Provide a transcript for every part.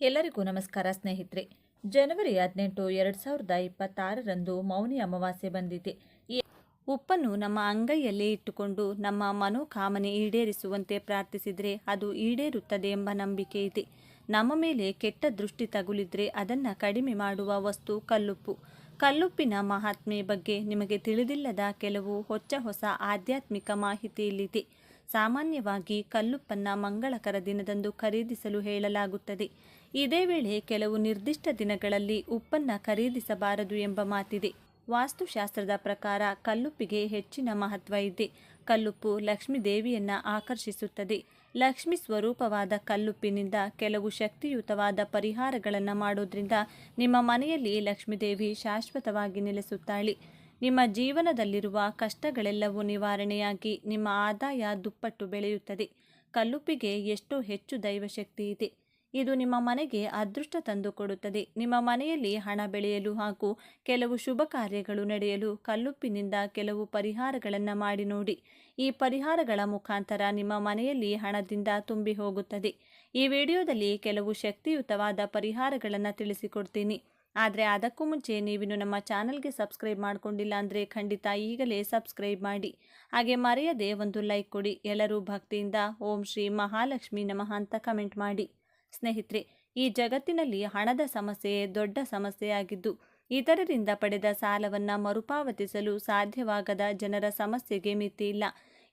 ಎಲ್ಲರಿಗೂ ನಮಸ್ಕಾರ ಸ್ನೇಹಿತರೆ. ಜನವರಿ ಹದಿನೆಂಟು ಎರಡು ಸಾವಿರದ ಇಪ್ಪತ್ತಾರರಂದು ಮೌನಿ ಅಮಾವಾಸ್ಯೆ ಬಂದಿದೆ. ಈ ಉಪ್ಪನ್ನು ನಮ್ಮ ಅಂಗೈಯಲ್ಲಿ ಇಟ್ಟುಕೊಂಡು ನಮ್ಮ ಮನೋಕಾಮನೆ ಈಡೇರಿಸುವಂತೆ ಪ್ರಾರ್ಥಿಸಿದರೆ ಅದು ಈಡೇರುತ್ತದೆ ಎಂಬ ನಂಬಿಕೆ ಇದೆ. ನಮ್ಮ ಮೇಲೆ ಕೆಟ್ಟ ದೃಷ್ಟಿ ತಗುಲಿದ್ರೆ ಅದನ್ನು ಕಡಿಮೆ ಮಾಡುವ ವಸ್ತು ಕಲ್ಲುಪ್ಪು. ಕಲ್ಲುಪ್ಪಿನ ಮಹಾತ್ಮೆ ಬಗ್ಗೆ ನಿಮಗೆ ತಿಳಿದಿಲ್ಲದ ಕೆಲವು ಹೊಚ್ಚ ಹೊಸ ಆಧ್ಯಾತ್ಮಿಕ ಮಾಹಿತಿಯಲ್ಲಿದೆ. ಸಾಮಾನ್ಯವಾಗಿ ಕಲ್ಲುಪ್ಪನ್ನ ಮಂಗಳಕರ ದಿನದಂದು ಖರೀದಿಸಲು ಹೇಳಲಾಗುತ್ತದೆ. ಇದೇ ವೇಳೆ ಕೆಲವು ನಿರ್ದಿಷ್ಟ ದಿನಗಳಲ್ಲಿ ಉಪ್ಪನ್ನ ಖರೀದಿಸಬಾರದು ಎಂಬ ಮಾತಿದೆ. ವಾಸ್ತುಶಾಸ್ತ್ರದ ಪ್ರಕಾರ ಕಲ್ಲುಪ್ಪಿಗೆ ಹೆಚ್ಚಿನ ಮಹತ್ವ ಇದೆ. ಕಲ್ಲುಪ್ಪು ಲಕ್ಷ್ಮೀ ದೇವಿಯನ್ನ ಆಕರ್ಷಿಸುತ್ತದೆ. ಲಕ್ಷ್ಮಿ ಸ್ವರೂಪವಾದ ಕಲ್ಲುಪ್ಪಿನಿಂದ ಕೆಲವು ಶಕ್ತಿಯುತವಾದ ಪರಿಹಾರಗಳನ್ನು ಮಾಡೋದ್ರಿಂದ ನಿಮ್ಮ ಮನೆಯಲ್ಲಿ ಲಕ್ಷ್ಮೀದೇವಿ ಶಾಶ್ವತವಾಗಿ ನೆಲೆಸುತ್ತಾಳೆ. ನಿಮ್ಮ ಜೀವನದಲ್ಲಿರುವ ಕಷ್ಟಗಳೆಲ್ಲವೂ ನಿವಾರಣೆಯಾಗಿ ನಿಮ್ಮ ಆದಾಯ ದುಪ್ಪಟ್ಟು ಬೆಳೆಯುತ್ತದೆ. ಕಲ್ಲುಪ್ಪಿಗೆ ಎಷ್ಟೋ ಹೆಚ್ಚು ದೈವಶಕ್ತಿ ಇದೆ. ಇದು ನಿಮ್ಮ ಮನೆಗೆ ಅದೃಷ್ಟ ತಂದುಕೊಡುತ್ತದೆ. ನಿಮ್ಮ ಮನೆಯಲ್ಲಿ ಹಣ ಬೆಳೆಯಲು ಹಾಗೂ ಕೆಲವು ಶುಭ ಕಾರ್ಯಗಳು ನಡೆಯಲು ಕಲ್ಲುಪ್ಪಿನಿಂದ ಕೆಲವು ಪರಿಹಾರಗಳನ್ನು ಮಾಡಿ ನೋಡಿ. ಈ ಪರಿಹಾರಗಳ ಮುಖಾಂತರ ನಿಮ್ಮ ಮನೆಯಲ್ಲಿ ಹಣದಿಂದ ತುಂಬಿ ಹೋಗುತ್ತದೆ. ಈ ವಿಡಿಯೋದಲ್ಲಿ ಕೆಲವು ಶಕ್ತಿಯುತವಾದ ಪರಿಹಾರಗಳನ್ನು ತಿಳಿಸಿಕೊಡ್ತೀನಿ. ಆದರೆ ಅದಕ್ಕೂ ಮುಂಚೆ ನೀವಿನ್ನು ನಮ್ಮ ಚಾನಲ್ಗೆ ಸಬ್ಸ್ಕ್ರೈಬ್ ಮಾಡ್ಕೊಂಡಿಲ್ಲ ಅಂದರೆ ಖಂಡಿತ ಈಗಲೇ ಸಬ್ಸ್ಕ್ರೈಬ್ ಮಾಡಿ. ಹಾಗೆ ಮರೆಯದೆ ಒಂದು ಲೈಕ್ ಕೊಡಿ. ಎಲ್ಲರೂ ಭಕ್ತಿಯಿಂದ ಓಂ ಶ್ರೀ ಮಹಾಲಕ್ಷ್ಮಿ ನಮಃ ಅಂತ ಕಮೆಂಟ್ ಮಾಡಿ. ಸ್ನೇಹಿತರೆ, ಈ ಜಗತ್ತಿನಲ್ಲಿ ಹಣದ ಸಮಸ್ಯೆ ದೊಡ್ಡ ಸಮಸ್ಯೆಯಾಗಿದ್ದು, ಇತರರಿಂದ ಪಡೆದ ಸಾಲವನ್ನು ಮರುಪಾವತಿಸಲು ಸಾಧ್ಯವಾಗದ ಜನರ ಸಮಸ್ಯೆಗೆ ಮಿತಿಯಿಲ್ಲ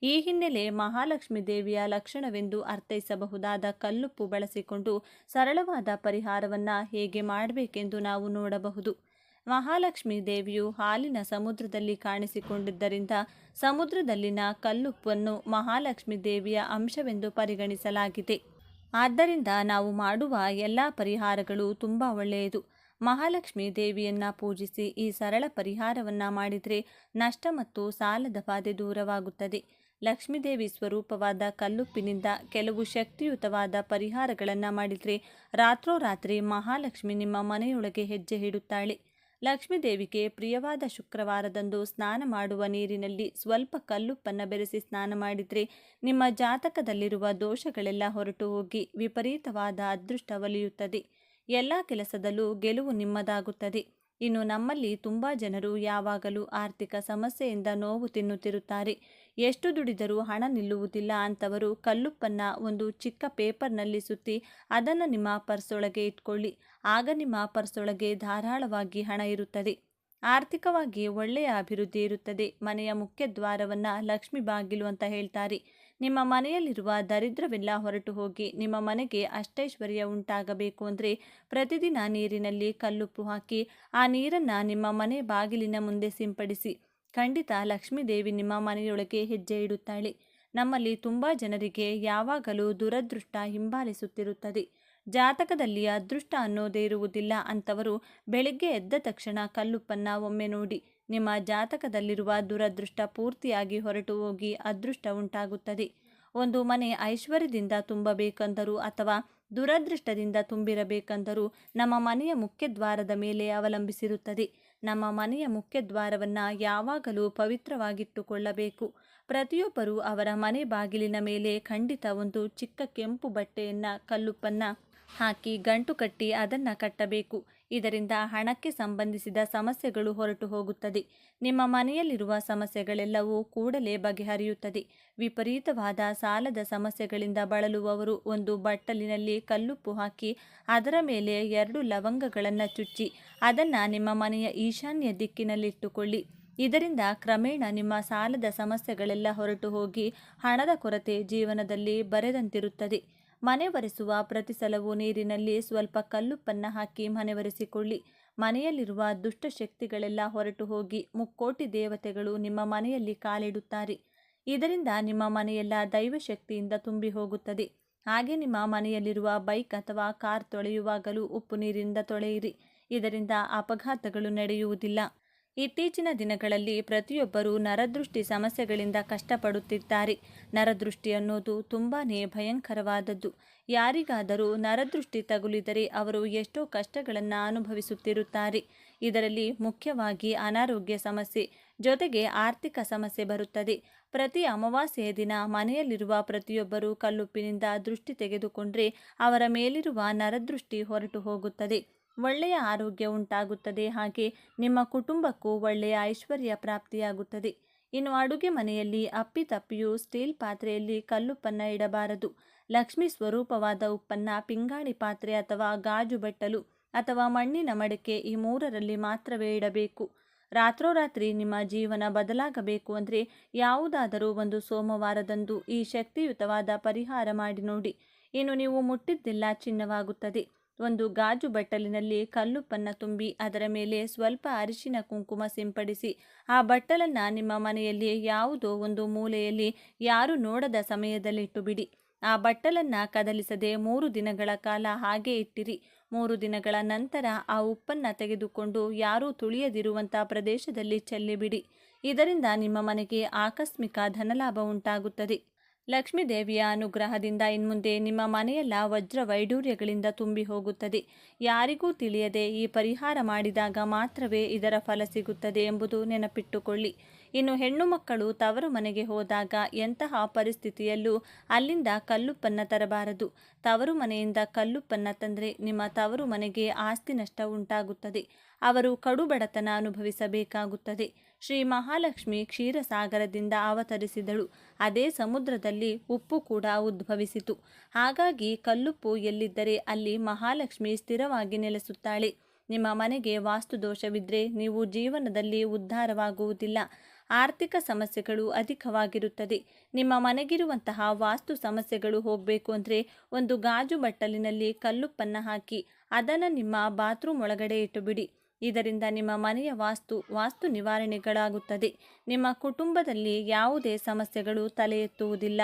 ಈ ಹಿನ್ನೆಲೆ ಮಹಾಲಕ್ಷ್ಮಿ ದೇವಿಯ ಲಕ್ಷಣವೆಂದು ಅರ್ಥೈಸಬಹುದಾದ ಕಲ್ಲುಪ್ಪು ಬಳಸಿಕೊಂಡು ಸರಳವಾದ ಪರಿಹಾರವನ್ನು ಹೇಗೆ ಮಾಡಬೇಕೆಂದು ನಾವು ನೋಡಬಹುದು. ಮಹಾಲಕ್ಷ್ಮಿ ದೇವಿಯು ಹಾಲಿನ ಸಮುದ್ರದಲ್ಲಿ ಕಾಣಿಸಿಕೊಂಡಿದ್ದರಿಂದ ಸಮುದ್ರದಲ್ಲಿನ ಕಲ್ಲುಪ್ಪನ್ನು ಮಹಾಲಕ್ಷ್ಮಿ ದೇವಿಯ ಅಂಶವೆಂದು ಪರಿಗಣಿಸಲಾಗಿದೆ. ಆದ್ದರಿಂದ ನಾವು ಮಾಡುವ ಎಲ್ಲ ಪರಿಹಾರಗಳು ತುಂಬ ಒಳ್ಳೆಯದು. ಮಹಾಲಕ್ಷ್ಮಿ ದೇವಿಯನ್ನ ಪೂಜಿಸಿ ಈ ಸರಳ ಪರಿಹಾರವನ್ನ ಮಾಡಿದರೆ ನಷ್ಟ ಮತ್ತು ಸಾಲದ ಬಾಧೆ ದೂರವಾಗುತ್ತದೆ. ಲಕ್ಷ್ಮೀದೇವಿ ಸ್ವರೂಪವಾದ ಕಲ್ಲುಪ್ಪಿನಿಂದ ಕೆಲವು ಶಕ್ತಿಯುತವಾದ ಪರಿಹಾರಗಳನ್ನು ಮಾಡಿದರೆ ರಾತ್ರೋರಾತ್ರಿ ಮಹಾಲಕ್ಷ್ಮಿ ನಿಮ್ಮ ಮನೆಯೊಳಗೆ ಹೆಜ್ಜೆ ಇಡುತ್ತಾಳೆ ಲಕ್ಷ್ಮೀದೇವಿಗೆ ಪ್ರಿಯವಾದ ಶುಕ್ರವಾರದಂದು ಸ್ನಾನ ಮಾಡುವ ನೀರಿನಲ್ಲಿ ಸ್ವಲ್ಪ ಕಲ್ಲುಪ್ಪನ್ನು ಬೆರೆಸಿ ಸ್ನಾನ ಮಾಡಿದರೆ ನಿಮ್ಮ ಜಾತಕದಲ್ಲಿರುವ ದೋಷಗಳೆಲ್ಲ ಹೊರಟು ಹೋಗಿ ವಿಪರೀತವಾದ ಅದೃಷ್ಟ ಒಲಿಯುತ್ತದೆ. ಎಲ್ಲ ಕೆಲಸದಲ್ಲೂ ಗೆಲುವು ನಿಮ್ಮದಾಗುತ್ತದೆ. ಇನ್ನು ನಮ್ಮಲ್ಲಿ ತುಂಬ ಜನರು ಯಾವಾಗಲೂ ಆರ್ಥಿಕ ಸಮಸ್ಯೆಯಿಂದ ನೋವು ತಿನ್ನುತ್ತಿರುತ್ತಾರೆ. ಎಷ್ಟು ದುಡಿದರೂ ಹಣ ನಿಲ್ಲುವುದಿಲ್ಲ ಅಂತವರು ಕಲ್ಲುಪ್ಪನ್ನು ಒಂದು ಚಿಕ್ಕ ಪೇಪರ್ನಲ್ಲಿ ಸುತ್ತಿ ಅದನ್ನು ನಿಮ್ಮ ಪರ್ಸೊಳಗೆ ಇಟ್ಕೊಳ್ಳಿ. ಆಗ ನಿಮ್ಮ ಪರ್ಸೊಳಗೆ ಧಾರಾಳವಾಗಿ ಹಣ ಇರುತ್ತದೆ. ಆರ್ಥಿಕವಾಗಿ ಒಳ್ಳೆಯ ಅಭಿವೃದ್ಧಿ ಇರುತ್ತದೆ. ಮನೆಯ ಮುಖ್ಯ ದ್ವಾರವನ್ನು ಲಕ್ಷ್ಮಿ ಬಾಗಿಲು ಅಂತ ಹೇಳ್ತಾರೆ. ನಿಮ್ಮ ಮನೆಯಲ್ಲಿರುವ ದರಿದ್ರವೆಲ್ಲ ಹೊರಟು ಹೋಗಿ ನಿಮ್ಮ ಮನೆಗೆ ಅಷ್ಟೈಶ್ವರ್ಯ ಉಂಟಾಗಬೇಕು ಅಂದರೆ ಪ್ರತಿದಿನ ನೀರಿನಲ್ಲಿ ಕಲ್ಲುಪ್ಪು ಹಾಕಿ ಆ ನೀರನ್ನು ನಿಮ್ಮ ಮನೆ ಬಾಗಿಲಿನ ಮುಂದೆ ಸಿಂಪಡಿಸಿ ಖಂಡಿತ ಲಕ್ಷ್ಮೀದೇವಿ ನಿಮ್ಮ ಮನೆಯೊಳಗೆ ಹೆಜ್ಜೆ ಇಡುತ್ತಾಳೆ. ನಮ್ಮಲ್ಲಿ ತುಂಬ ಜನರಿಗೆ ಯಾವಾಗಲೂ ದುರದೃಷ್ಟ ಹಿಂಬಾಲಿಸುತ್ತಿರುತ್ತದೆ. ಜಾತಕದಲ್ಲಿ ಅದೃಷ್ಟ ಅನ್ನೋದೇ ಇರುವುದಿಲ್ಲ ಅಂತವರು ಬೆಳಿಗ್ಗೆ ಎದ್ದ ತಕ್ಷಣ ಕಲ್ಲುಪ್ಪನ್ನ ಒಮ್ಮೆ ನೋಡಿ, ನಿಮ್ಮ ಜಾತಕದಲ್ಲಿರುವ ದುರದೃಷ್ಟ ಪೂರ್ತಿಯಾಗಿ ಹೊರಟು ಹೋಗಿ ಅದೃಷ್ಟ ಉಂಟಾಗುತ್ತದೆ. ಒಂದು ಮನೆ ಐಶ್ವರ್ಯದಿಂದ ತುಂಬಬೇಕೆಂದರೂ ಅಥವಾ ದುರದೃಷ್ಟದಿಂದ ತುಂಬಿರಬೇಕೆಂದರೂ ನಮ್ಮ ಮನೆಯ ಮುಖ್ಯ ದ್ವಾರದ ಮೇಲೆ ಅವಲಂಬಿಸಿರುತ್ತದೆ. ನಮ್ಮ ಮನೆಯ ಮುಖ್ಯ ದ್ವಾರವನ್ನು ಯಾವಾಗಲೂ ಪವಿತ್ರವಾಗಿಟ್ಟುಕೊಳ್ಳಬೇಕು. ಪ್ರತಿಯೊಬ್ಬರೂ ಅವರ ಮನೆ ಬಾಗಿಲಿನ ಮೇಲೆ ಖಂಡಿತ ಒಂದು ಚಿಕ್ಕ ಕೆಂಪು ಬಟ್ಟೆಯನ್ನು, ಕಲ್ಲುಪ್ಪನ್ನು ಹಾಕಿ ಗಂಟು ಕಟ್ಟಿ ಅದನ್ನು ಕಟ್ಟಬೇಕು. ಇದರಿಂದ ಹಣಕ್ಕೆ ಸಂಬಂಧಿಸಿದ ಸಮಸ್ಯೆಗಳು ಹೊರಟು ಹೋಗುತ್ತದೆ. ನಿಮ್ಮ ಮನೆಯಲ್ಲಿರುವ ಸಮಸ್ಯೆಗಳೆಲ್ಲವೂ ಕೂಡಲೇ ಬಗೆಹರಿಯುತ್ತದೆ. ವಿಪರೀತವಾದ ಸಾಲದ ಸಮಸ್ಯೆಗಳಿಂದ ಬಳಲುವವರು ಒಂದು ಬಟ್ಟಲಿನಲ್ಲಿ ಕಲ್ಲುಪ್ಪು ಹಾಕಿ ಅದರ ಮೇಲೆ ಎರಡು ಲವಂಗಗಳನ್ನು ಚುಚ್ಚಿ ಅದನ್ನು ನಿಮ್ಮ ಮನೆಯ ಈಶಾನ್ಯ ದಿಕ್ಕಿನಲ್ಲಿಟ್ಟುಕೊಳ್ಳಿ. ಇದರಿಂದ ಕ್ರಮೇಣ ನಿಮ್ಮ ಸಾಲದ ಸಮಸ್ಯೆಗಳೆಲ್ಲ ಹೊರಟು ಹೋಗಿ ಹಣದ ಕೊರತೆ ಜೀವನದಲ್ಲಿ ಬರೆದಂತಿರುತ್ತದೆ. ಮನೆ ಒರೆಸುವ ಪ್ರತಿ ಸಲವೂ ನೀರಿನಲ್ಲಿ ಸ್ವಲ್ಪ ಕಲ್ಲುಪ್ಪನ್ನು ಹಾಕಿ ಮನೆ ಒರೆಸಿಕೊಳ್ಳಿ. ಮನೆಯಲ್ಲಿರುವ ದುಷ್ಟಶಕ್ತಿಗಳೆಲ್ಲ ಹೊರಟು ಹೋಗಿ ಮುಕ್ಕೋಟಿ ದೇವತೆಗಳು ನಿಮ್ಮ ಮನೆಯಲ್ಲಿ ಕಾಲಿಡುತ್ತಾರೆ. ಇದರಿಂದ ನಿಮ್ಮ ಮನೆಯೆಲ್ಲ ದೈವಶಕ್ತಿಯಿಂದ ತುಂಬಿ ಹೋಗುತ್ತದೆ. ಹಾಗೆ ನಿಮ್ಮ ಮನೆಯಲ್ಲಿರುವ ಬೈಕ್ ಅಥವಾ ಕಾರ್ ತೊಳೆಯುವಾಗಲೂ ಉಪ್ಪು ನೀರಿಂದ ತೊಳೆಯಿರಿ. ಇದರಿಂದ ಅಪಘಾತಗಳು ನಡೆಯುವುದಿಲ್ಲ. ಇತ್ತೀಚಿನ ದಿನಗಳಲ್ಲಿ ಪ್ರತಿಯೊಬ್ಬರೂ ನರದೃಷ್ಟಿ ಸಮಸ್ಯೆಗಳಿಂದ ಕಷ್ಟಪಡುತ್ತಿದ್ದಾರೆ. ನರದೃಷ್ಟಿ ಅನ್ನೋದು ತುಂಬಾ ಭಯಂಕರವಾದದ್ದು. ಯಾರಿಗಾದರೂ ನರದೃಷ್ಟಿ ತಗುಲಿದರೆ ಅವರು ಎಷ್ಟೋ ಕಷ್ಟಗಳನ್ನು ಅನುಭವಿಸುತ್ತಿರುತ್ತಾರೆ. ಇದರಲ್ಲಿ ಮುಖ್ಯವಾಗಿ ಅನಾರೋಗ್ಯ ಸಮಸ್ಯೆ, ಜೊತೆಗೆ ಆರ್ಥಿಕ ಸಮಸ್ಯೆ ಬರುತ್ತದೆ. ಪ್ರತಿ ಅಮಾವಾಸ್ಯೆಯ ದಿನ ಮನೆಯಲ್ಲಿರುವ ಪ್ರತಿಯೊಬ್ಬರು ಕಲ್ಲುಪ್ಪಿನಿಂದ ದೃಷ್ಟಿ ತೆಗೆದುಕೊಂಡ್ರೆ ಅವರ ಮೇಲಿರುವ ನರದೃಷ್ಟಿ ಹೊರಟು ಹೋಗುತ್ತದೆ. ಒಳ್ಳೆಯ ಆರೋಗ್ಯ ಉಂಟಾಗುತ್ತದೆ, ಹಾಗೆ ನಿಮ್ಮ ಕುಟುಂಬಕ್ಕೂ ಒಳ್ಳೆಯ ಐಶ್ವರ್ಯ ಪ್ರಾಪ್ತಿಯಾಗುತ್ತದೆ. ಇನ್ನು ಅಡುಗೆ ಮನೆಯಲ್ಲಿ ಅಪ್ಪಿತಪ್ಪಿಯೂ ಸ್ಟೀಲ್ ಪಾತ್ರೆಯಲ್ಲಿ ಕಲ್ಲುಪ್ಪನ್ನು ಇಡಬಾರದು. ಲಕ್ಷ್ಮಿ ಸ್ವರೂಪವಾದ ಉಪ್ಪನ್ನು ಪಿಂಗಾಣಿ ಪಾತ್ರೆ ಅಥವಾ ಗಾಜು ಬಟ್ಟಲು ಅಥವಾ ಮಣ್ಣಿನ ಮಡಕೆ ಈ ಮೂರರಲ್ಲಿ ಮಾತ್ರವೇ ಇಡಬೇಕು. ರಾತ್ರೋರಾತ್ರಿ ನಿಮ್ಮ ಜೀವನ ಬದಲಾಗಬೇಕು ಅಂದರೆ ಯಾವುದಾದರೂ ಒಂದು ಸೋಮವಾರದಂದು ಈ ಶಕ್ತಿಯುತವಾದ ಪರಿಹಾರ ಮಾಡಿ ನೋಡಿ. ಇನ್ನು ನೀವು ಮುಟ್ಟಿದ್ದೆಲ್ಲ ಚಿನ್ನವಾಗುತ್ತದೆ. ಒಂದು ಗಾಜು ಬಟ್ಟಲಿನಲ್ಲಿ ಕಲ್ಲುಪ್ಪನ್ನು ತುಂಬಿ ಅದರ ಮೇಲೆ ಸ್ವಲ್ಪ ಅರಿಶಿನ ಕುಂಕುಮ ಸಿಂಪಡಿಸಿ, ಆ ಬಟ್ಟಲನ್ನು ನಿಮ್ಮ ಮನೆಯಲ್ಲಿ ಯಾವುದೋ ಒಂದು ಮೂಲೆಯಲ್ಲಿ ಯಾರು ನೋಡದ ಸಮಯದಲ್ಲಿಟ್ಟು ಬಿಡಿ ಆ ಬಟ್ಟಲನ್ನು ಕದಲಿಸದೆ ಮೂರು ದಿನಗಳ ಕಾಲ ಹಾಗೆ ಇಟ್ಟಿರಿ. ಮೂರು ದಿನಗಳ ನಂತರ ಆ ಉಪ್ಪನ್ನು ತೆಗೆದುಕೊಂಡು ಯಾರೂ ತುಳಿಯದಿರುವಂಥ ಪ್ರದೇಶದಲ್ಲಿ ಚೆಲ್ಲಿಬಿಡಿ. ಇದರಿಂದ ನಿಮ್ಮ ಮನೆಗೆ ಆಕಸ್ಮಿಕ ಧನಲಾಭ ಉಂಟಾಗುತ್ತದೆ. ಲಕ್ಷ್ಮೀ ದೇವಿಯ ಅನುಗ್ರಹದಿಂದ ಇನ್ಮುಂದೆ ನಿಮ್ಮ ಮನೆಯೆಲ್ಲ ವಜ್ರ ವೈಡೂರ್ಯಗಳಿಂದ ತುಂಬಿ ಹೋಗುತ್ತದೆ. ಯಾರಿಗೂ ತಿಳಿಯದೆ ಈ ಪರಿಹಾರ ಮಾಡಿದಾಗ ಮಾತ್ರವೇ ಇದರ ಫಲ ಸಿಗುತ್ತದೆ ಎಂಬುದು ನೆನಪಿಟ್ಟುಕೊಳ್ಳಿ. ಇನ್ನು ಹೆಣ್ಣು ಮಕ್ಕಳು ತವರು ಮನೆಗೆ ಹೋದಾಗ ಎಂತಹ ಪರಿಸ್ಥಿತಿಯಲ್ಲೂ ಅಲ್ಲಿಂದ ಕಲ್ಲುಪ್ಪನ್ನ ತರಬಾರದು. ತವರು ಮನೆಯಿಂದ ಕಲ್ಲುಪ್ಪನ್ನ ತಂದರೆ ನಿಮ್ಮ ತವರು ಮನೆಗೆ ಆಸ್ತಿ ನಷ್ಟ ಉಂಟಾಗುತ್ತದೆ. ಅವರು ಕಡುಬಡತನ ಅನುಭವಿಸಬೇಕಾಗುತ್ತದೆ. ಶ್ರೀ ಮಹಾಲಕ್ಷ್ಮಿ ಕ್ಷೀರಸಾಗರದಿಂದ ಅವತರಿಸಿದಳು. ಅದೇ ಸಮುದ್ರದಲ್ಲಿ ಉಪ್ಪು ಕೂಡ ಉದ್ಭವಿಸಿತು. ಹಾಗಾಗಿ ಕಲ್ಲುಪ್ಪು ಎಲ್ಲಿದ್ದರೆ ಅಲ್ಲಿ ಮಹಾಲಕ್ಷ್ಮಿ ಸ್ಥಿರವಾಗಿ ನೆಲೆಸುತ್ತಾಳೆ. ನಿಮ್ಮ ಮನೆಗೆ ವಾಸ್ತುದೋಷವಿದ್ದರೆ ನೀವು ಜೀವನದಲ್ಲಿ ಉದ್ಧಾರವಾಗುವುದಿಲ್ಲ. ಆರ್ಥಿಕ ಸಮಸ್ಯೆಗಳು ಅಧಿಕವಾಗಿರುತ್ತದೆ. ನಿಮ್ಮ ಮನೆಗಿರುವಂತಹ ವಾಸ್ತು ಸಮಸ್ಯೆಗಳು ಹೋಗಬೇಕು ಅಂದರೆ ಒಂದು ಗಾಜು ಬಟ್ಟಲಿನಲ್ಲಿ ಕಲ್ಲುಪ್ಪನ್ನು ಹಾಕಿ, ಅದನ್ನು ನಿಮ್ಮ ಬಾತ್ರೂಮ್ ಒಳಗಡೆ ಇಟ್ಟುಬಿಡಿ. ಇದರಿಂದ ನಿಮ್ಮ ಮನೆಯ ವಾಸ್ತು ವಾಸ್ತು ನಿವಾರಣೆಗಳಾಗುತ್ತದೆ. ನಿಮ್ಮ ಕುಟುಂಬದಲ್ಲಿ ಯಾವುದೇ ಸಮಸ್ಯೆಗಳು ತಲೆ ಎತ್ತುವುದಿಲ್ಲ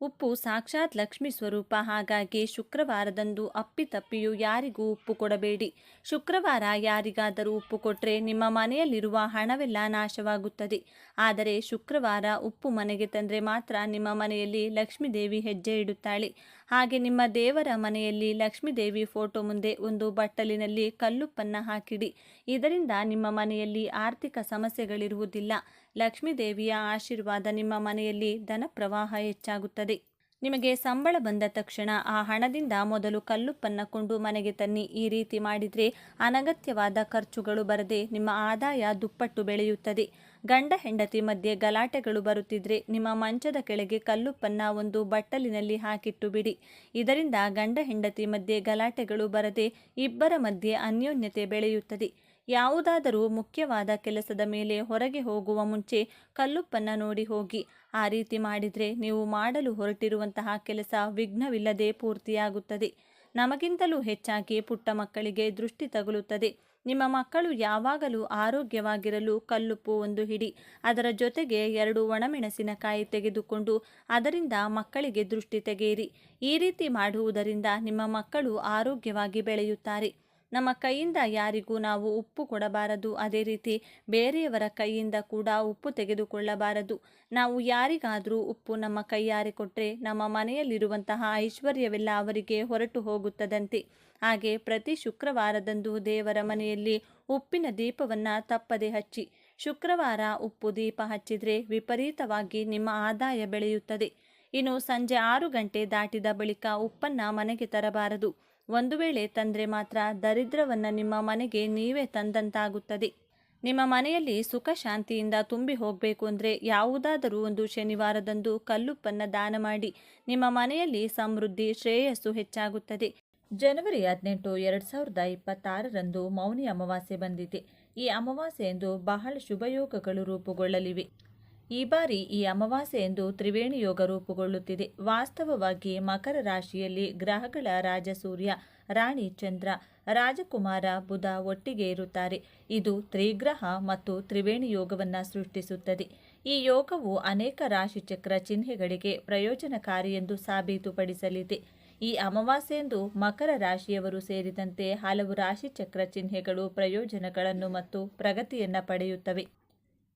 ಉಪ್ಪು ಸಾಕ್ಷಾತ್ ಲಕ್ಷ್ಮಿ ಸ್ವರೂಪ. ಹಾಗಾಗಿ ಶುಕ್ರವಾರದಂದು ಅಪ್ಪಿತಪ್ಪಿಯೂ ಯಾರಿಗೂ ಉಪ್ಪು ಕೊಡಬೇಡಿ. ಶುಕ್ರವಾರ ಯಾರಿಗಾದರೂ ಉಪ್ಪು ಕೊಟ್ಟರೆ ನಿಮ್ಮ ಮನೆಯಲ್ಲಿರುವ ಹಣವೆಲ್ಲ ನಾಶವಾಗುತ್ತದೆ. ಆದರೆ ಶುಕ್ರವಾರ ಉಪ್ಪು ಮನೆಗೆ ತಂದರೆ ಮಾತ್ರ ನಿಮ್ಮ ಮನೆಯಲ್ಲಿ ಲಕ್ಷ್ಮೀದೇವಿ ಹೆಜ್ಜೆ ಇಡುತ್ತಾಳೆ. ಹಾಗೆ ನಿಮ್ಮ ದೇವರ ಮನೆಯಲ್ಲಿ ಲಕ್ಷ್ಮೀದೇವಿ ಫೋಟೋ ಮುಂದೆ ಒಂದು ಬಟ್ಟಲಿನಲ್ಲಿ ಕಲ್ಲುಪ್ಪನ್ನು ಹಾಕಿಡಿ. ಇದರಿಂದ ನಿಮ್ಮ ಮನೆಯಲ್ಲಿ ಆರ್ಥಿಕ ಸಮಸ್ಯೆಗಳಿರುವುದಿಲ್ಲ. ಲಕ್ಷ್ಮೀದೇವಿಯ ಆಶೀರ್ವಾದ ನಿಮ್ಮ ಮನೆಯಲ್ಲಿ ಧನ ಪ್ರವಾಹ ಹೆಚ್ಚಾಗುತ್ತದೆ. ನಿಮಗೆ ಸಂಬಳ ಬಂದ ತಕ್ಷಣ ಆ ಹಣದಿಂದ ಮೊದಲು ಕಲ್ಲುಪ್ಪನ್ನು ಕೊಂಡು ಮನೆಗೆ ತನ್ನಿ. ಈ ರೀತಿ ಮಾಡಿದರೆ ಅನಗತ್ಯವಾದ ಖರ್ಚುಗಳು ಬರದೆ ನಿಮ್ಮ ಆದಾಯ ದುಪ್ಪಟ್ಟು ಬೆಳೆಯುತ್ತದೆ. ಗಂಡ ಹೆಂಡತಿ ಮಧ್ಯೆ ಗಲಾಟೆಗಳು ಬರುತ್ತಿದ್ರೆ ನಿಮ್ಮ ಮಂಚದ ಕೆಳಗೆ ಕಲ್ಲುಪ್ಪನ್ನ ಒಂದು ಬಟ್ಟಲಿನಲ್ಲಿ ಹಾಕಿಟ್ಟು ಬಿಡಿ. ಇದರಿಂದ ಗಂಡ ಹೆಂಡತಿ ಮಧ್ಯೆ ಗಲಾಟೆಗಳು ಬರದೆ ಇಬ್ಬರ ಮಧ್ಯೆ ಅನ್ಯೋನ್ಯತೆ ಬೆಳೆಯುತ್ತದೆ. ಯಾವುದಾದರೂ ಮುಖ್ಯವಾದ ಕೆಲಸದ ಮೇಲೆ ಹೊರಗೆ ಹೋಗುವ ಮುಂಚೆ ಕಲ್ಲುಪ್ಪನ್ನು ನೋಡಿ ಹೋಗಿ. ಆ ರೀತಿ ಮಾಡಿದರೆ ನೀವು ಮಾಡಲು ಹೊರಟಿರುವಂತಹ ಕೆಲಸ ವಿಘ್ನವಿಲ್ಲದೆ ಪೂರ್ತಿಯಾಗುತ್ತದೆ. ನಮಗಿಂತಲೂ ಹೆಚ್ಚಾಗಿ ಪುಟ್ಟ ಮಕ್ಕಳಿಗೆ ದೃಷ್ಟಿ ತಗುಲುತ್ತದೆ. ನಿಮ್ಮ ಮಕ್ಕಳು ಯಾವಾಗಲೂ ಆರೋಗ್ಯವಾಗಿರಲು ಕಲ್ಲುಪ್ಪು ಒಂದು ಹಿಡಿ, ಅದರ ಜೊತೆಗೆ ಎರಡು ಒಣಮೆಣಸಿನಕಾಯಿ ತೆಗೆದುಕೊಂಡು ಅದರಿಂದ ಮಕ್ಕಳಿಗೆ ದೃಷ್ಟಿ ತೆಗೆಯಿರಿ. ಈ ರೀತಿ ಮಾಡುವುದರಿಂದ ನಿಮ್ಮ ಮಕ್ಕಳು ಆರೋಗ್ಯವಾಗಿ ಬೆಳೆಯುತ್ತಾರೆ. ನಮ್ಮ ಕೈಯಿಂದ ಯಾರಿಗೂ ನಾವು ಉಪ್ಪು ಕೊಡಬಾರದು. ಅದೇ ರೀತಿ ಬೇರೆಯವರ ಕೈಯಿಂದ ಕೂಡ ಉಪ್ಪು ತೆಗೆದುಕೊಳ್ಳಬಾರದು. ನಾವು ಯಾರಿಗಾದರೂ ಉಪ್ಪು ನಮ್ಮ ಕೈಯಾರೆ ಕೊಟ್ಟರೆ ನಮ್ಮ ಮನೆಯಲ್ಲಿರುವಂತಹ ಐಶ್ವರ್ಯವೆಲ್ಲ ಅವರಿಗೆ ಹೊರಟು ಹೋಗುತ್ತದಂತೆ. ಹಾಗೆ ಪ್ರತಿ ಶುಕ್ರವಾರದಂದು ದೇವರ ಮನೆಯಲ್ಲಿ ಉಪ್ಪಿನ ದೀಪವನ್ನು ತಪ್ಪದೆ ಹಚ್ಚಿ, ಶುಕ್ರವಾರ ಉಪ್ಪು ದೀಪ ಹಚ್ಚಿದರೆ ವಿಪರೀತವಾಗಿ ನಿಮ್ಮ ಆದಾಯ ಬೆಳೆಯುತ್ತದೆ. ಇನ್ನು ಸಂಜೆ ಆರು ಗಂಟೆ ದಾಟಿದ ಬಳಿಕ ಉಪ್ಪನ್ನು ಮನೆಗೆ ತರಬಾರದು. ಒಂದು ವೇಳೆ ತಂದರೆ ಮಾತ್ರ ದರಿದ್ರವನ್ನು ನಿಮ್ಮ ಮನೆಗೆ ನೀವೇ ತಂದಂತಾಗುತ್ತದೆ. ನಿಮ್ಮ ಮನೆಯಲ್ಲಿ ಸುಖ ಶಾಂತಿಯಿಂದ ತುಂಬಿ ಹೋಗಬೇಕು ಅಂದರೆ ಯಾವುದಾದರೂ ಒಂದು ಶನಿವಾರದಂದು ಕಲ್ಲುಪ್ಪನ್ನು ದಾನ ಮಾಡಿ ನಿಮ್ಮ ಮನೆಯಲ್ಲಿ ಸಮೃದ್ಧಿ, ಶ್ರೇಯಸ್ಸು ಹೆಚ್ಚಾಗುತ್ತದೆ. ಜನವರಿ ಹದಿನೆಂಟು ಎರಡು ಸಾವಿರದ ಇಪ್ಪತ್ತಾರರಂದು ಮೌನಿ ಅಮಾವಾಸ್ಯೆ ಬಂದಿದೆ. ಈ ಅಮಾವಾಸ್ಯೆಯಂದು ಬಹಳ ಶುಭಯೋಗಗಳು ರೂಪುಗೊಳ್ಳಲಿವೆ. ಈ ಬಾರಿ ಈ ಅಮಾವಾಸ್ಯೆಯಂದು ತ್ರಿವೇಣಿ ಯೋಗ ರೂಪುಗೊಳ್ಳುತ್ತಿದೆ. ವಾಸ್ತವವಾಗಿ ಮಕರ ರಾಶಿಯಲ್ಲಿ ಗ್ರಹಗಳ ರಾಜ ಸೂರ್ಯ ರಾಣಿ ಚಂದ್ರ, ರಾಜಕುಮಾರ, ಬುಧ ಒಟ್ಟಿಗೆ ಇರುತ್ತಾರೆ. ಇದು ತ್ರಿಗ್ರಹ ಮತ್ತು ತ್ರಿವೇಣಿ ಯೋಗವನ್ನು ಸೃಷ್ಟಿಸುತ್ತದೆ. ಈ ಯೋಗವು ಅನೇಕ ರಾಶಿಚಕ್ರ ಚಿಹ್ನೆಗಳಿಗೆ ಪ್ರಯೋಜನಕಾರಿ ಎಂದು ಸಾಬೀತುಪಡಿಸಲಿದೆ. ಈ ಅಮಾವಾಸ್ಯೆಂದು ಮಕರ ರಾಶಿಯವರು ಸೇರಿದಂತೆ ಹಲವು ರಾಶಿಚಕ್ರ ಚಿಹ್ನೆಗಳು ಪ್ರಯೋಜನಗಳನ್ನು ಮತ್ತು ಪ್ರಗತಿಯನ್ನು ಪಡೆಯುತ್ತವೆ.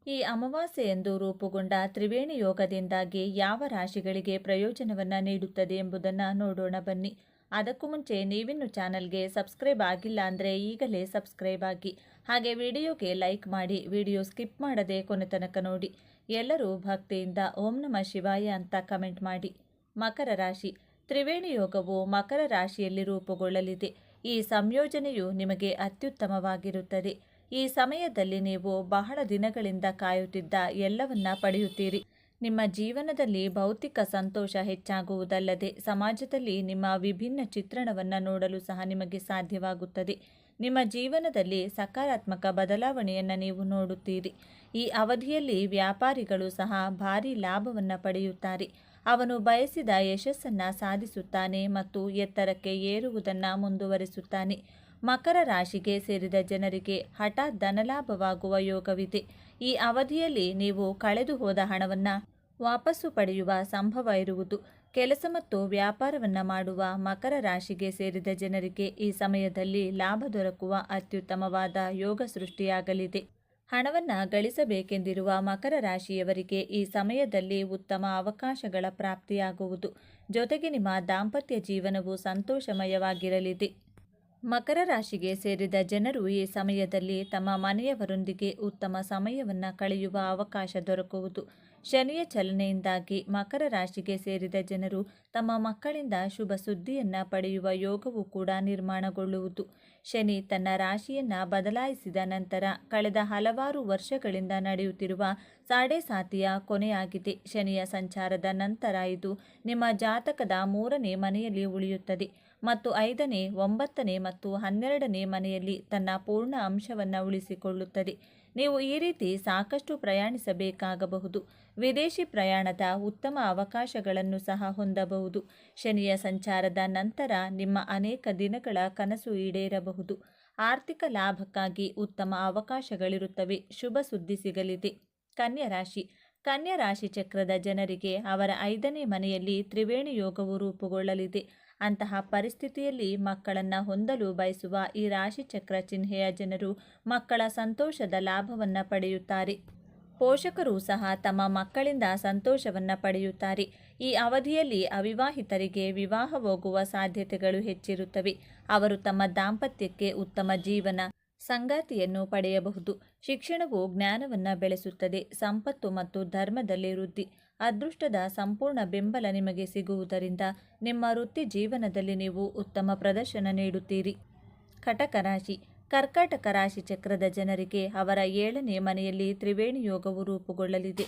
ಈ ಅಮಾವಾಸ್ಯೆ ಎಂದು ರೂಪುಗೊಂಡ ತ್ರಿವೇಣಿ ಯೋಗದಿಂದಾಗಿ ಯಾವ ರಾಶಿಗಳಿಗೆ ಪ್ರಯೋಜನವನ್ನು ನೀಡುತ್ತದೆ ಎಂಬುದನ್ನು ನೋಡೋಣ ಬನ್ನಿ. ಅದಕ್ಕೂ ಮುಂಚೆ ನೀವಿನ್ನು ಚಾನಲ್ಗೆ ಸಬ್ಸ್ಕ್ರೈಬ್ ಆಗಿಲ್ಲ ಅಂದರೆ ಈಗಲೇ ಸಬ್ಸ್ಕ್ರೈಬ್ ಆಗಿ. ಹಾಗೆ ವಿಡಿಯೋಗೆ ಲೈಕ್ ಮಾಡಿ, ವಿಡಿಯೋ ಸ್ಕಿಪ್ ಮಾಡದೆ ಕೊನೆ ತನಕ ನೋಡಿ. ಎಲ್ಲರೂ ಭಕ್ತಿಯಿಂದ ಓಂ ನಮ ಶಿವಾಯ ಅಂತ ಕಮೆಂಟ್ ಮಾಡಿ. ಮಕರ ರಾಶಿ. ತ್ರಿವೇಣಿ ಯೋಗವು ಮಕರ ರಾಶಿಯಲ್ಲಿ ರೂಪುಗೊಳ್ಳಲಿದೆ. ಈ ಸಂಯೋಜನೆಯು ನಿಮಗೆ ಅತ್ಯುತ್ತಮವಾಗಿರುತ್ತದೆ. ಈ ಸಮಯದಲ್ಲಿ ನೀವು ಬಹಳ ದಿನಗಳಿಂದ ಕಾಯುತ್ತಿದ್ದ ಎಲ್ಲವನ್ನ ಪಡೆಯುತ್ತೀರಿ. ನಿಮ್ಮ ಜೀವನದಲ್ಲಿ ಭೌತಿಕ ಸಂತೋಷ ಹೆಚ್ಚಾಗುವುದಲ್ಲದೆ ಸಮಾಜದಲ್ಲಿ ನಿಮ್ಮ ವಿಭಿನ್ನ ಚಿತ್ರಣವನ್ನು ನೋಡಲು ಸಹ ನಿಮಗೆ ಸಾಧ್ಯವಾಗುತ್ತದೆ. ನಿಮ್ಮ ಜೀವನದಲ್ಲಿ ಸಕಾರಾತ್ಮಕ ಬದಲಾವಣೆಯನ್ನು ನೀವು ನೋಡುತ್ತೀರಿ. ಈ ಅವಧಿಯಲ್ಲಿ ವ್ಯಾಪಾರಿಗಳು ಸಹ ಭಾರಿ ಲಾಭವನ್ನು ಪಡೆಯುತ್ತಾರೆ. ಅವನು ಬಯಸಿದ ಯಶಸ್ಸನ್ನು ಸಾಧಿಸುತ್ತಾನೆ ಮತ್ತು ಎತ್ತರಕ್ಕೆ ಏರುವುದನ್ನು ಮುಂದುವರಿಸುತ್ತಾನೆ. ಮಕರ ರಾಶಿಗೆ ಸೇರಿದ ಜನರಿಗೆ ಹಠಾತ್ ಧನಲಾಭವಾಗುವ ಯೋಗವಿದೆ. ಈ ಅವಧಿಯಲ್ಲಿ ನೀವು ಕಳೆದು ಹೋದ ಹಣವನ್ನು ವಾಪಸ್ಸು ಪಡೆಯುವ ಸಂಭವ ಇರುವುದು. ಕೆಲಸ ಮತ್ತು ವ್ಯಾಪಾರವನ್ನು ಮಾಡುವ ಮಕರ ರಾಶಿಗೆ ಸೇರಿದ ಜನರಿಗೆ ಈ ಸಮಯದಲ್ಲಿ ಲಾಭ ದೊರಕುವ ಅತ್ಯುತ್ತಮವಾದ ಯೋಗ ಸೃಷ್ಟಿಯಾಗಲಿದೆ. ಹಣವನ್ನು ಗಳಿಸಬೇಕೆಂದಿರುವ ಮಕರ ರಾಶಿಯವರಿಗೆ ಈ ಸಮಯದಲ್ಲಿ ಉತ್ತಮ ಅವಕಾಶಗಳ ಪ್ರಾಪ್ತಿಯಾಗುವುದು. ಜೊತೆಗೆ ನಿಮ್ಮ ದಾಂಪತ್ಯ ಜೀವನವು ಸಂತೋಷಮಯವಾಗಿರಲಿದೆ. ಮಕರ ರಾಶಿಗೆ ಸೇರಿದ ಜನರು ಈ ಸಮಯದಲ್ಲಿ ತಮ್ಮ ಮನೆಯವರೊಂದಿಗೆ ಉತ್ತಮ ಸಮಯವನ್ನು ಕಳೆಯುವ ಅವಕಾಶ ದೊರಕುವುದು. ಶನಿಯ ಚಲನೆಯಿಂದಾಗಿ ಮಕರ ರಾಶಿಗೆ ಸೇರಿದ ಜನರು ತಮ್ಮ ಮಕ್ಕಳಿಂದ ಶುಭ ಸುದ್ದಿಯನ್ನು ಪಡೆಯುವ ಯೋಗವೂ ಕೂಡ ನಿರ್ಮಾಣಗೊಳ್ಳುವುದು. ಶನಿ ತನ್ನ ರಾಶಿಯನ್ನು ಬದಲಾಯಿಸಿದ ನಂತರ ಕಳೆದ ಹಲವಾರು ವರ್ಷಗಳಿಂದ ನಡೆಯುತ್ತಿರುವ ಸಾಡೆ ಸಾತಿಯ ಕೊನೆಯಾಗಿದೆ. ಶನಿಯ ಸಂಚಾರದ ನಂತರ ಇದು ನಿಮ್ಮ ಜಾತಕದ ಮೂರನೇ ಮನೆಯಲ್ಲಿ ಉಳಿಯುತ್ತದೆ. ಮತ್ತು ಐದನೇ, ಒಂಬತ್ತನೇ ಮತ್ತು ಹನ್ನೆರಡನೇ ಮನೆಯಲ್ಲಿ ತನ್ನ ಪೂರ್ಣ ಅಂಶವನ್ನು ಉಳಿಸಿಕೊಳ್ಳುತ್ತದೆ. ನೀವು ಈ ರೀತಿ ಸಾಕಷ್ಟು ಪ್ರಯಾಣಿಸಬೇಕಾಗಬಹುದು. ವಿದೇಶಿ ಪ್ರಯಾಣದ ಉತ್ತಮ ಅವಕಾಶಗಳನ್ನು ಸಹ ಹೊಂದಬಹುದು. ಶನಿಯ ಸಂಚಾರದ ನಂತರ ನಿಮ್ಮ ಅನೇಕ ದಿನಗಳ ಕನಸು ಈಡೇರಬಹುದು. ಆರ್ಥಿಕ ಲಾಭಕ್ಕಾಗಿ ಉತ್ತಮ ಅವಕಾಶಗಳಿರುತ್ತವೆ. ಶುಭ ಸುದ್ದಿ ಸಿಗಲಿದೆ. ಕನ್ಯಾ ರಾಶಿ. ಕನ್ಯಾ ರಾಶಿ ಚಕ್ರದ ಜನರಿಗೆ ಅವರ ಐದನೇ ಮನೆಯಲ್ಲಿ ತ್ರಿವೇಣಿ ಯೋಗವು ರೂಪುಗೊಳ್ಳಲಿದೆ. ಅಂತಹ ಪರಿಸ್ಥಿತಿಯಲ್ಲಿ ಮಕ್ಕಳನ್ನು ಹೊಂದಲು ಬಯಸುವ ಈ ರಾಶಿಚಕ್ರ ಚಿಹ್ನೆಯ ಜನರು ಮಕ್ಕಳ ಸಂತೋಷದ ಲಾಭವನ್ನು ಪಡೆಯುತ್ತಾರೆ. ಪೋಷಕರು ಸಹ ತಮ್ಮ ಮಕ್ಕಳಿಂದ ಸಂತೋಷವನ್ನು ಪಡೆಯುತ್ತಾರೆ. ಈ ಅವಧಿಯಲ್ಲಿ ಅವಿವಾಹಿತರಿಗೆ ವಿವಾಹವಾಗುವ ಸಾಧ್ಯತೆಗಳು ಹೆಚ್ಚಿರುತ್ತವೆ. ಅವರು ತಮ್ಮ ದಾಂಪತ್ಯಕ್ಕೆ ಉತ್ತಮ ಜೀವನ ಸಂಗಾತಿಯನ್ನು ಪಡೆಯಬಹುದು. ಶಿಕ್ಷಣವು ಜ್ಞಾನವನ್ನು ಬೆಳೆಸುತ್ತದೆ. ಸಂಪತ್ತು ಮತ್ತು ಧರ್ಮದಲ್ಲಿ ವೃದ್ಧಿ. ಅದೃಷ್ಟದ ಸಂಪೂರ್ಣ ಬೆಂಬಲ ನಿಮಗೆ ಸಿಗುವುದರಿಂದ ನಿಮ್ಮ ವೃತ್ತಿ ಜೀವನದಲ್ಲಿ ನೀವು ಉತ್ತಮ ಪ್ರದರ್ಶನ ನೀಡುತ್ತೀರಿ. ಕಟಕ ರಾಶಿ. ಕರ್ಕಾಟಕ ರಾಶಿ ಚಕ್ರದ ಜನರಿಗೆ ಅವರ ಏಳನೇ ಮನೆಯಲ್ಲಿ ತ್ರಿವೇಣಿ ಯೋಗವು ರೂಪುಗೊಳ್ಳಲಿದೆ.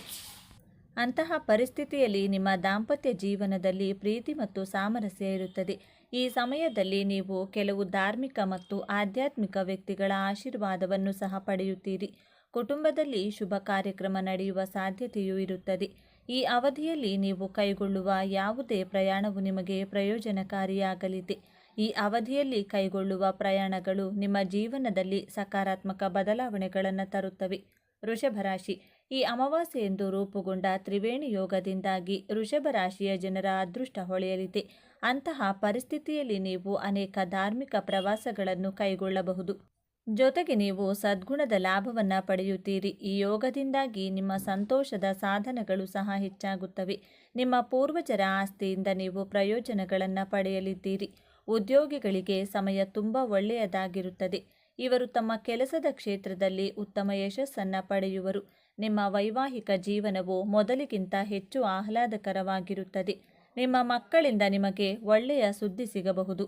ಅಂತಹ ಪರಿಸ್ಥಿತಿಯಲ್ಲಿ ನಿಮ್ಮ ದಾಂಪತ್ಯ ಜೀವನದಲ್ಲಿ ಪ್ರೀತಿ ಮತ್ತು ಸಾಮರಸ್ಯ ಇರುತ್ತದೆ. ಈ ಸಮಯದಲ್ಲಿ ನೀವು ಕೆಲವು ಧಾರ್ಮಿಕ ಮತ್ತು ಆಧ್ಯಾತ್ಮಿಕ ವ್ಯಕ್ತಿಗಳ ಆಶೀರ್ವಾದವನ್ನು ಸಹ ಪಡೆಯುತ್ತೀರಿ. ಕುಟುಂಬದಲ್ಲಿ ಶುಭ ಕಾರ್ಯಕ್ರಮ ನಡೆಯುವ ಸಾಧ್ಯತೆಯೂ ಇರುತ್ತದೆ. ಈ ಅವಧಿಯಲ್ಲಿ ನೀವು ಕೈಗೊಳ್ಳುವ ಯಾವುದೇ ಪ್ರಯಾಣವು ನಿಮಗೆ ಪ್ರಯೋಜನಕಾರಿಯಾಗಲಿದೆ. ಈ ಅವಧಿಯಲ್ಲಿ ಕೈಗೊಳ್ಳುವ ಪ್ರಯಾಣಗಳು ನಿಮ್ಮ ಜೀವನದಲ್ಲಿ ಸಕಾರಾತ್ಮಕ ಬದಲಾವಣೆಗಳನ್ನು ತರುತ್ತವೆ. ವೃಷಭರಾಶಿ ಈ ಅಮಾವಾಸ್ಯೆಯೆಂದು ರೂಪುಗೊಂಡ ತ್ರಿವೇಣಿ ಯೋಗದಿಂದಾಗಿ ವೃಷಭ ರಾಶಿಯ ಜನರ ಅದೃಷ್ಟ ಹೊಳೆಯಲಿದೆ. ಅಂತಹ ಪರಿಸ್ಥಿತಿಯಲ್ಲಿ ನೀವು ಅನೇಕ ಧಾರ್ಮಿಕ ಪ್ರವಾಸಗಳನ್ನು ಕೈಗೊಳ್ಳಬಹುದು. ಜೊತೆಗೆ ನೀವು ಸದ್ಗುಣದ ಲಾಭವನ್ನು ಪಡೆಯುತ್ತೀರಿ. ಈ ಯೋಗದಿಂದಾಗಿ ನಿಮ್ಮ ಸಂತೋಷದ ಸಾಧನಗಳು ಸಹ ಹೆಚ್ಚಾಗುತ್ತವೆ. ನಿಮ್ಮ ಪೂರ್ವಜರ ಆಸ್ತಿಯಿಂದ ನೀವು ಪ್ರಯೋಜನಗಳನ್ನು ಪಡೆಯಲಿದ್ದೀರಿ. ಉದ್ಯೋಗಿಗಳಿಗೆ ಸಮಯ ತುಂಬ ಒಳ್ಳೆಯದಾಗಿರುತ್ತದೆ. ಇವರು ತಮ್ಮ ಕೆಲಸದ ಕ್ಷೇತ್ರದಲ್ಲಿ ಉತ್ತಮ ಯಶಸ್ಸನ್ನು ಪಡೆಯುವರು. ನಿಮ್ಮ ವೈವಾಹಿಕ ಜೀವನವು ಮೊದಲಿಗಿಂತ ಹೆಚ್ಚು ಆಹ್ಲಾದಕರವಾಗಿರುತ್ತದೆ. ನಿಮ್ಮ ಮಕ್ಕಳಿಂದ ನಿಮಗೆ ಒಳ್ಳೆಯ ಸುದ್ದಿ ಸಿಗಬಹುದು.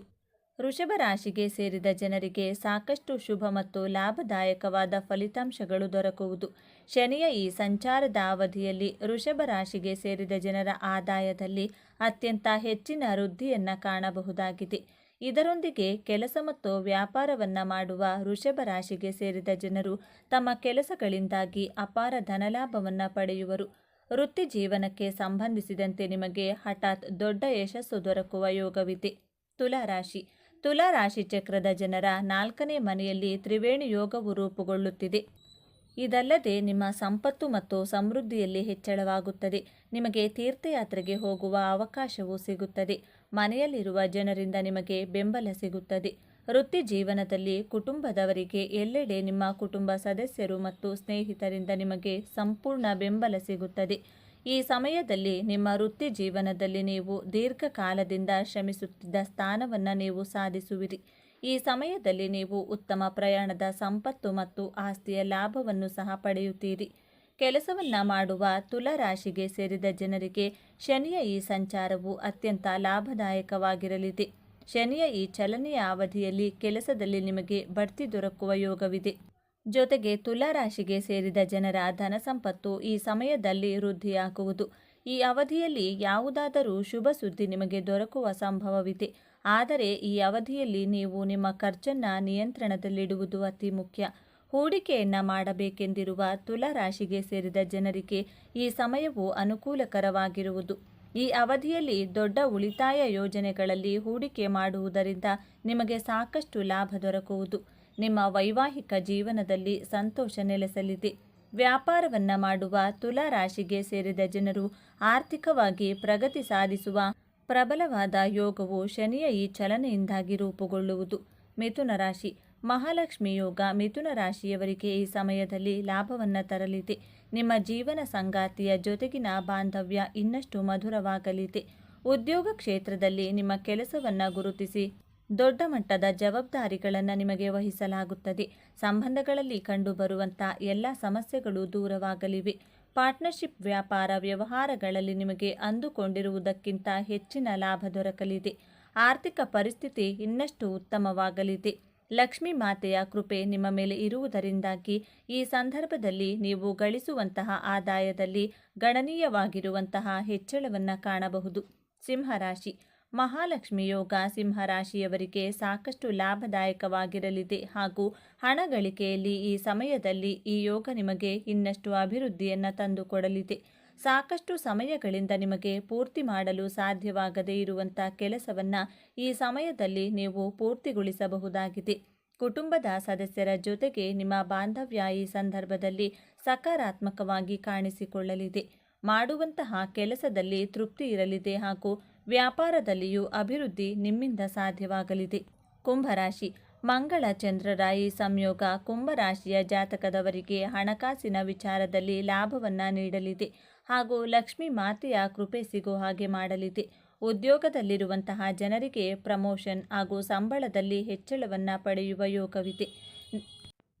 ವೃಷಭ ರಾಶಿಗೆ ಸೇರಿದ ಜನರಿಗೆ ಸಾಕಷ್ಟು ಶುಭ ಮತ್ತು ಲಾಭದಾಯಕವಾದ ಫಲಿತಾಂಶಗಳು ದೊರಕುವುದು. ಶನಿಯ ಈ ಸಂಚಾರದ ಅವಧಿಯಲ್ಲಿ ವೃಷಭ ರಾಶಿಗೆ ಸೇರಿದ ಜನರ ಆದಾಯದಲ್ಲಿ ಅತ್ಯಂತ ಹೆಚ್ಚಿನ ವೃದ್ಧಿಯನ್ನು ಕಾಣಬಹುದಾಗಿದೆ. ಇದರೊಂದಿಗೆ ಕೆಲಸ ಮತ್ತು ವ್ಯಾಪಾರವನ್ನು ಮಾಡುವ ವೃಷಭ ರಾಶಿಗೆ ಸೇರಿದ ಜನರು ತಮ್ಮ ಕೆಲಸಗಳಿಂದಾಗಿ ಅಪಾರ ಧನಲಾಭವನ್ನು ಪಡೆಯುವರು. ವೃತ್ತಿ ಜೀವನಕ್ಕೆ ಸಂಬಂಧಿಸಿದಂತೆ ನಿಮಗೆ ಹಠಾತ್ ದೊಡ್ಡ ಯಶಸ್ಸು ದೊರಕುವ ಯೋಗವಿದೆ. ತುಲಾ ರಾಶಿ. ತುಲಾ ರಾಶಿ ಚಕ್ರದ ಜನರ ನಾಲ್ಕನೇ ಮನೆಯಲ್ಲಿ ತ್ರಿವೇಣಿ ಯೋಗವು ರೂಪುಗೊಳ್ಳುತ್ತಿದೆ. ಇದಲ್ಲದೆ ನಿಮ್ಮ ಸಂಪತ್ತು ಮತ್ತು ಸಮೃದ್ಧಿಯಲ್ಲಿ ಹೆಚ್ಚಳವಾಗುತ್ತದೆ. ನಿಮಗೆ ತೀರ್ಥಯಾತ್ರೆಗೆ ಹೋಗುವ ಅವಕಾಶವೂ ಸಿಗುತ್ತದೆ. ಮನೆಯಲ್ಲಿರುವ ಜನರಿಂದ ನಿಮಗೆ ಬೆಂಬಲ ಸಿಗುತ್ತದೆ. ವೃತ್ತಿ ಜೀವನದಲ್ಲಿ ಕುಟುಂಬದವರಿಗೆ ಎಲ್ಲೆಡೆ ನಿಮ್ಮ ಕುಟುಂಬ ಸದಸ್ಯರು ಮತ್ತು ಸ್ನೇಹಿತರಿಂದ ನಿಮಗೆ ಸಂಪೂರ್ಣ ಬೆಂಬಲ ಸಿಗುತ್ತದೆ. ಈ ಸಮಯದಲ್ಲಿ ನಿಮ್ಮ ವೃತ್ತಿ ಜೀವನದಲ್ಲಿ ನೀವು ದೀರ್ಘಕಾಲದಿಂದ ಶ್ರಮಿಸುತ್ತಿದ್ದ ಸ್ಥಾನವನ್ನು ನೀವು ಸಾಧಿಸುವಿರಿ. ಈ ಸಮಯದಲ್ಲಿ ನೀವು ಉತ್ತಮ ಪ್ರಯಾಣದ ಸಂಪತ್ತು ಮತ್ತು ಆಸ್ತಿಯ ಲಾಭವನ್ನು ಸಹ ಪಡೆಯುತ್ತೀರಿ. ಕೆಲಸವನ್ನ ಮಾಡುವ ತುಲರಾಶಿಗೆ ಸೇರಿದ ಜನರಿಗೆ ಶನಿಯ ಈ ಸಂಚಾರವು ಅತ್ಯಂತ ಲಾಭದಾಯಕವಾಗಿರಲಿದೆ. ಶನಿಯ ಈ ಚಲನೆಯ ಅವಧಿಯಲ್ಲಿ ಕೆಲಸದಲ್ಲಿ ನಿಮಗೆ ಬಡ್ತಿ ದೊರಕುವ ಯೋಗವಿದೆ. ಜೊತೆಗೆ ತುಲಾರಾಶಿಗೆ ಸೇರಿದ ಜನರ ಧನ ಸಂಪತ್ತು ಈ ಸಮಯದಲ್ಲಿ ವೃದ್ಧಿಯಾಗುವುದು. ಈ ಅವಧಿಯಲ್ಲಿ ಯಾವುದಾದರೂ ಶುಭ ಸುದ್ದಿ ನಿಮಗೆ ದೊರಕುವ ಸಂಭವವಿದೆ. ಆದರೆ ಈ ಅವಧಿಯಲ್ಲಿ ನೀವು ನಿಮ್ಮ ಖರ್ಚನ್ನು ನಿಯಂತ್ರಣದಲ್ಲಿಡುವುದು ಅತಿ ಮುಖ್ಯ. ಹೂಡಿಕೆಯನ್ನ ಮಾಡಬೇಕೆಂದಿರುವ ತುಲಾರಾಶಿಗೆ ಸೇರಿದ ಜನರಿಗೆ ಈ ಸಮಯವು ಅನುಕೂಲಕರವಾಗಿರುವುದು. ಈ ಅವಧಿಯಲ್ಲಿ ದೊಡ್ಡ ಉಳಿತಾಯ ಯೋಜನೆಗಳಲ್ಲಿ ಹೂಡಿಕೆ ಮಾಡುವುದರಿಂದ ನಿಮಗೆ ಸಾಕಷ್ಟು ಲಾಭ ದೊರಕುವುದು. ನಿಮ್ಮ ವೈವಾಹಿಕ ಜೀವನದಲ್ಲಿ ಸಂತೋಷ ನೆಲೆಸಲಿದೆ. ವ್ಯಾಪಾರವನ್ನು ಮಾಡುವ ತುಲಾ ರಾಶಿಗೆ ಸೇರಿದ ಜನರು ಆರ್ಥಿಕವಾಗಿ ಪ್ರಗತಿ ಸಾಧಿಸುವ ಪ್ರಬಲವಾದ ಯೋಗವು ಶನಿಯ ಈ ಚಲನೆಯಿಂದಾಗಿ ರೂಪುಗೊಳ್ಳುವುದು. ಮಿಥುನ ರಾಶಿ. ಮಹಾಲಕ್ಷ್ಮಿ ಯೋಗ ಮಿಥುನ ರಾಶಿಯವರಿಗೆ ಈ ಸಮಯದಲ್ಲಿ ಲಾಭವನ್ನು ತರಲಿದೆ. ನಿಮ್ಮ ಜೀವನ ಸಂಗಾತಿಯ ಜೊತೆಗಿನ ಬಾಂಧವ್ಯ ಇನ್ನಷ್ಟು ಮಧುರವಾಗಲಿದೆ. ಉದ್ಯೋಗ ಕ್ಷೇತ್ರದಲ್ಲಿ ನಿಮ್ಮ ಕೆಲಸವನ್ನು ಗುರುತಿಸಿ ದೊಡ್ಡ ಮಟ್ಟದ ಜವಾಬ್ದಾರಿಗಳನ್ನು ನಿಮಗೆ ವಹಿಸಲಾಗುತ್ತದೆ. ಸಂಬಂಧಗಳಲ್ಲಿ ಕಂಡುಬರುವಂಥ ಎಲ್ಲ ಸಮಸ್ಯೆಗಳು ದೂರವಾಗಲಿವೆ. ಪಾರ್ಟ್ನರ್ಶಿಪ್ ವ್ಯಾಪಾರ ವ್ಯವಹಾರಗಳಲ್ಲಿ ನಿಮಗೆ ಅಂದುಕೊಂಡಿರುವುದಕ್ಕಿಂತ ಹೆಚ್ಚಿನ ಲಾಭ ದೊರಕಲಿದೆ. ಆರ್ಥಿಕ ಪರಿಸ್ಥಿತಿ ಇನ್ನಷ್ಟು ಉತ್ತಮವಾಗಲಿದೆ. ಲಕ್ಷ್ಮೀ ಮಾತೆಯ ಕೃಪೆ ನಿಮ್ಮ ಮೇಲೆ ಇರುವುದರಿಂದಾಗಿ ಈ ಸಂದರ್ಭದಲ್ಲಿ ನೀವು ಗಳಿಸುವಂತಹ ಆದಾಯದಲ್ಲಿ ಗಣನೀಯವಾಗಿರುವಂತಹ ಹೆಚ್ಚಳವನ್ನು ಕಾಣಬಹುದು. ಸಿಂಹರಾಶಿ. ಮಹಾಲಕ್ಷ್ಮಿ ಯೋಗ ಸಿಂಹರಾಶಿಯವರಿಗೆ ಸಾಕಷ್ಟು ಲಾಭದಾಯಕವಾಗಿರಲಿದೆ ಹಾಗೂ ಹಣ ಗಳಿಕೆಯಲ್ಲಿ ಈ ಸಮಯದಲ್ಲಿ ಈ ಯೋಗ ನಿಮಗೆ ಇನ್ನಷ್ಟು ಅಭಿವೃದ್ಧಿಯನ್ನು ತಂದುಕೊಡಲಿದೆ. ಸಾಕಷ್ಟು ಸಮಯಗಳಿಂದ ನಿಮಗೆ ಪೂರ್ತಿ ಮಾಡಲು ಸಾಧ್ಯವಾಗದೇ ಇರುವಂಥ ಕೆಲಸವನ್ನು ಈ ಸಮಯದಲ್ಲಿ ನೀವು ಪೂರ್ತಿಗೊಳಿಸಬಹುದಾಗಿದೆ. ಕುಟುಂಬದ ಸದಸ್ಯರ ಜೊತೆಗೆ ನಿಮ್ಮ ಬಾಂಧವ್ಯ ಈ ಸಂದರ್ಭದಲ್ಲಿ ಸಕಾರಾತ್ಮಕವಾಗಿ ಕಾಣಿಸಿಕೊಳ್ಳಲಿದೆ. ಮಾಡುವಂತಹ ಕೆಲಸದಲ್ಲಿ ತೃಪ್ತಿ ಇರಲಿದೆ ಹಾಗೂ ವ್ಯಾಪಾರದಲ್ಲಿಯೂ ಅಭಿವೃದ್ಧಿ ನಿಮ್ಮಿಂದ ಸಾಧ್ಯವಾಗಲಿದೆ. ಕುಂಭರಾಶಿ, ಮಂಗಳ ಚಂದ್ರರ ಈ ಸಂಯೋಗ ಕುಂಭರಾಶಿಯ ಜಾತಕದವರಿಗೆ ಹಣಕಾಸಿನ ವಿಚಾರದಲ್ಲಿ ಲಾಭವನ್ನು ನೀಡಲಿದೆ. ಹಾಗೂ ಲಕ್ಷ್ಮಿ ಮಾತೆಯ ಕೃಪೆ ಸಿಗೋ ಹಾಗೆ ಮಾಡಲಿದೆ. ಉದ್ಯೋಗದಲ್ಲಿರುವಂತಹ ಜನರಿಗೆ ಪ್ರಮೋಷನ್ ಹಾಗೂ ಸಂಬಳದಲ್ಲಿ ಹೆಚ್ಚಳವನ್ನು ಪಡೆಯುವ ಯೋಗವಿದೆ.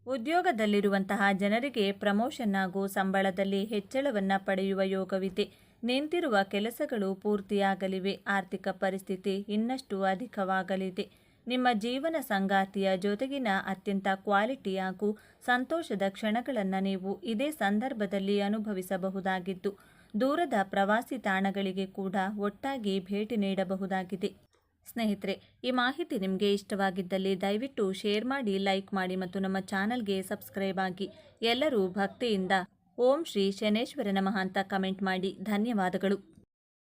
ಉದ್ಯೋಗದಲ್ಲಿರುವಂತಹ ಜನರಿಗೆ ಪ್ರಮೋಷನ್ ಹಾಗೂ ಸಂಬಳದಲ್ಲಿ ಹೆಚ್ಚಳವನ್ನು ಪಡೆಯುವ ಯೋಗವಿದೆ. ನಿಂತಿರುವ ಕೆಲಸಗಳು ಪೂರ್ತಿಯಾಗಲಿವೆ. ಆರ್ಥಿಕ ಪರಿಸ್ಥಿತಿ ಇನ್ನಷ್ಟು ಅಧಿಕವಾಗಲಿದೆ. ನಿಮ್ಮ ಜೀವನ ಸಂಗಾತಿಯ ಜೊತೆಗಿನ ಅತ್ಯಂತ ಕ್ವಾಲಿಟಿ ಹಾಗೂ ಸಂತೋಷದ ಕ್ಷಣಗಳನ್ನು ನೀವು ಇದೇ ಸಂದರ್ಭದಲ್ಲಿ ಅನುಭವಿಸಬಹುದಾಗಿದ್ದು, ದೂರದ ಪ್ರವಾಸಿ ತಾಣಗಳಿಗೆ ಕೂಡ ಒಟ್ಟಾಗಿ ಭೇಟಿ ನೀಡಬಹುದಾಗಿದೆ. ಸ್ನೇಹಿತರೆ, ಈ ಮಾಹಿತಿ ನಿಮಗೆ ಇಷ್ಟವಾಗಿದ್ದಲ್ಲಿ ದಯವಿಟ್ಟು ಶೇರ್ ಮಾಡಿ, ಲೈಕ್ ಮಾಡಿ ಮತ್ತು ನಮ್ಮ ಚಾನಲ್ಗೆ ಸಬ್ಸ್ಕ್ರೈಬ್ ಆಗಿ ಎಲ್ಲರೂ ಭಕ್ತಿಯಿಂದ ಓಂ ಶ್ರೀ ಶನೇಶ್ವರ ನಮಃ ಅಂತ ಕಮೆಂಟ್ ಮಾಡಿ. ಧನ್ಯವಾದಗಳು.